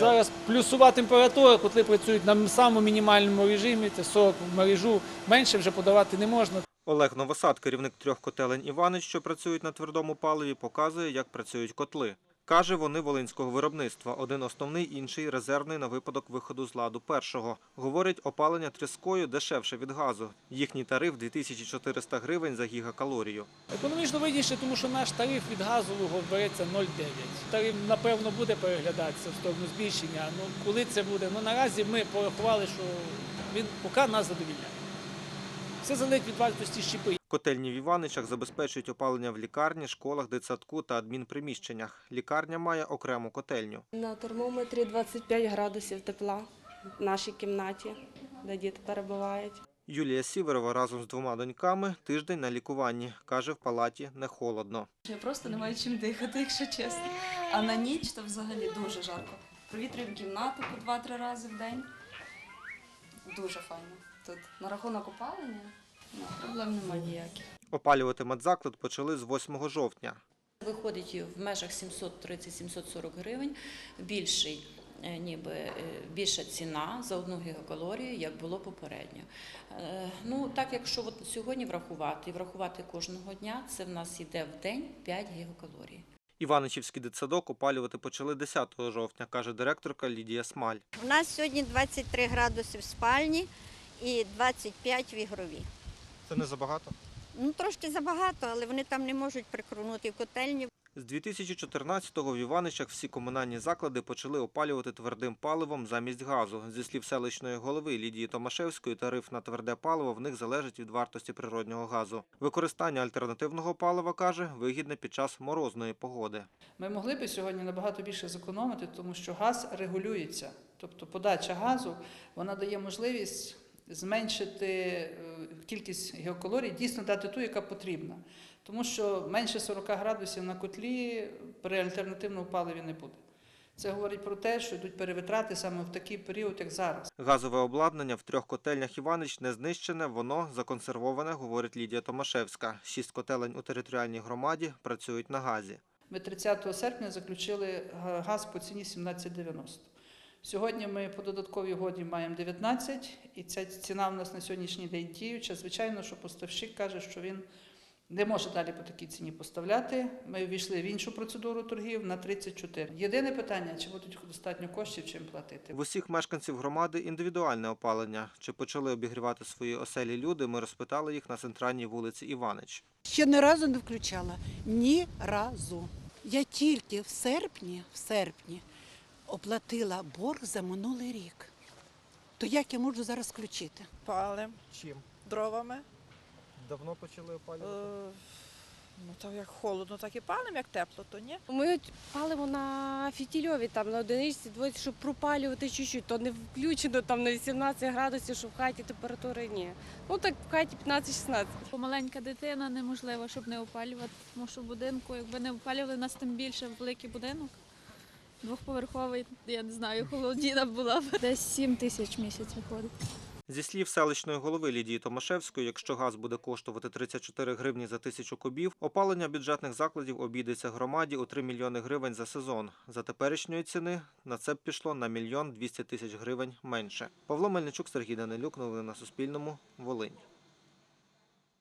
Зараз плюсова температура, котли працюють на самому мінімальному режимі, це 40 в мережу, менше вже подавати не можна. Олег Новосад, керівник трьох котелень Іванич, що працюють на твердому паливі, показує, як працюють котли. Каже, вони волинського виробництва. Один основний, інший резервний на випадок виходу з ладу першого. Говорить, опалення тріскою дешевше від газу. Їхній тариф 2400 гривень за гігакалорію. Економічно вигідніше, тому що наш тариф від газового береться 0,9. Тариф, напевно, буде переглядатися в сторону збільшення. Ну, коли це буде? Ну, наразі ми порахували, що він поки нас задовільняє. Все залежить від вартості щепи. Котельні в Іваничах забезпечують опалення в лікарні, школах, дитсадку та адмінприміщеннях. Лікарня має окрему котельню. На термометрі 25 градусів тепла в нашій кімнаті, де діти перебувають. Юлія Сіверова разом з двома доньками тиждень на лікуванні. Каже, в палаті не холодно. Я просто не маю чим дихати, якщо чесно. А на ніч то взагалі дуже жарко. Провітрюємо кімнату по 2-3 рази в день. Дуже файно. Тут на рахунок опалення ну, проблем немає ніяких. Опалювати медзаклад почали з 8 жовтня. Виходить в межах 730-740 гривень. Більший, е, ніби е, більша ціна за одну гігакалорію, як було попередньо. Е, Ну так, якщо от сьогодні врахувати і врахувати кожного дня, це в нас йде в день 5 гігакалорій. Іваничівський дитсадок опалювати почали 10 жовтня, каже директорка Лідія Смаль. У нас сьогодні 23 градуси в спальні і 25 в ігровій. Це не забагато? Ну, трошки забагато, але вони там не можуть прикорнути в котельні. З 2014-го в Іваничах всі комунальні заклади почали опалювати твердим паливом замість газу. Зі слів селищної голови Лідії Томашевської, тариф на тверде паливо в них залежить від вартості природнього газу. Використання альтернативного палива, каже, вигідне під час морозної погоди. Ми могли би сьогодні набагато більше зекономити, тому що газ регулюється. Тобто подача газу вона дає можливість зменшити е, кількість геокалорій, дійсно дати ту, яка потрібна. Тому що менше 40 градусів на котлі при альтернативному паливі не буде. Це говорить про те, що йдуть перевитрати саме в такий період, як зараз. Газове обладнання в трьох котельнях Іванич не знищене, воно законсервоване, говорить Лідія Томашевська. Шість котелень у територіальній громаді працюють на газі. Ми 30 серпня заключили газ по ціні 17,90. Сьогодні ми по додатковій угоді маємо 19, і ця ціна в нас на сьогоднішній день діюча. Звичайно, що поставщик каже, що він не може далі по такій ціні поставляти. Ми ввійшли в іншу процедуру торгів на 34. Єдине питання, чи будуть достатньо коштів, чим платити. В усіх мешканців громади індивідуальне опалення. Чи почали обігрівати свої оселі люди, ми розпитали їх на центральній вулиці Іванич. Ще ні разу не включала. Ні разу. Я тільки в серпні, в серпні оплатила борг за минулий рік. То як я можу зараз включити? Палим Чим? дровами. Давно почали Е, опалювати? ну так як холодно, так і палим, як тепло, то ні. Ми от палимо на фітільові, там на одиничці, двоє, щоб пропалювати чуть-чуть, то не включено там на 18 градусів, що в хаті температури ні. Ну так в хаті 15-16. Маленька дитина неможливо, щоб не опалювати, тому що в будинку, якби не опалювали, у нас тим більше великий будинок. Двохповерховий, я не знаю, холодіна була б. Десь 7 тисяч місяць виходить. Зі слів селищної голови Лідії Томашевської, якщо газ буде коштувати 34 гривні за тисячу кубів, опалення бюджетних закладів обійдеться громаді у 3 мільйони гривень за сезон. За теперішньої ціни на це б пішло на мільйон 200 тисяч гривень менше. Павло Мельничук, Сергій Данилюк. Новини на Суспільному. Волинь.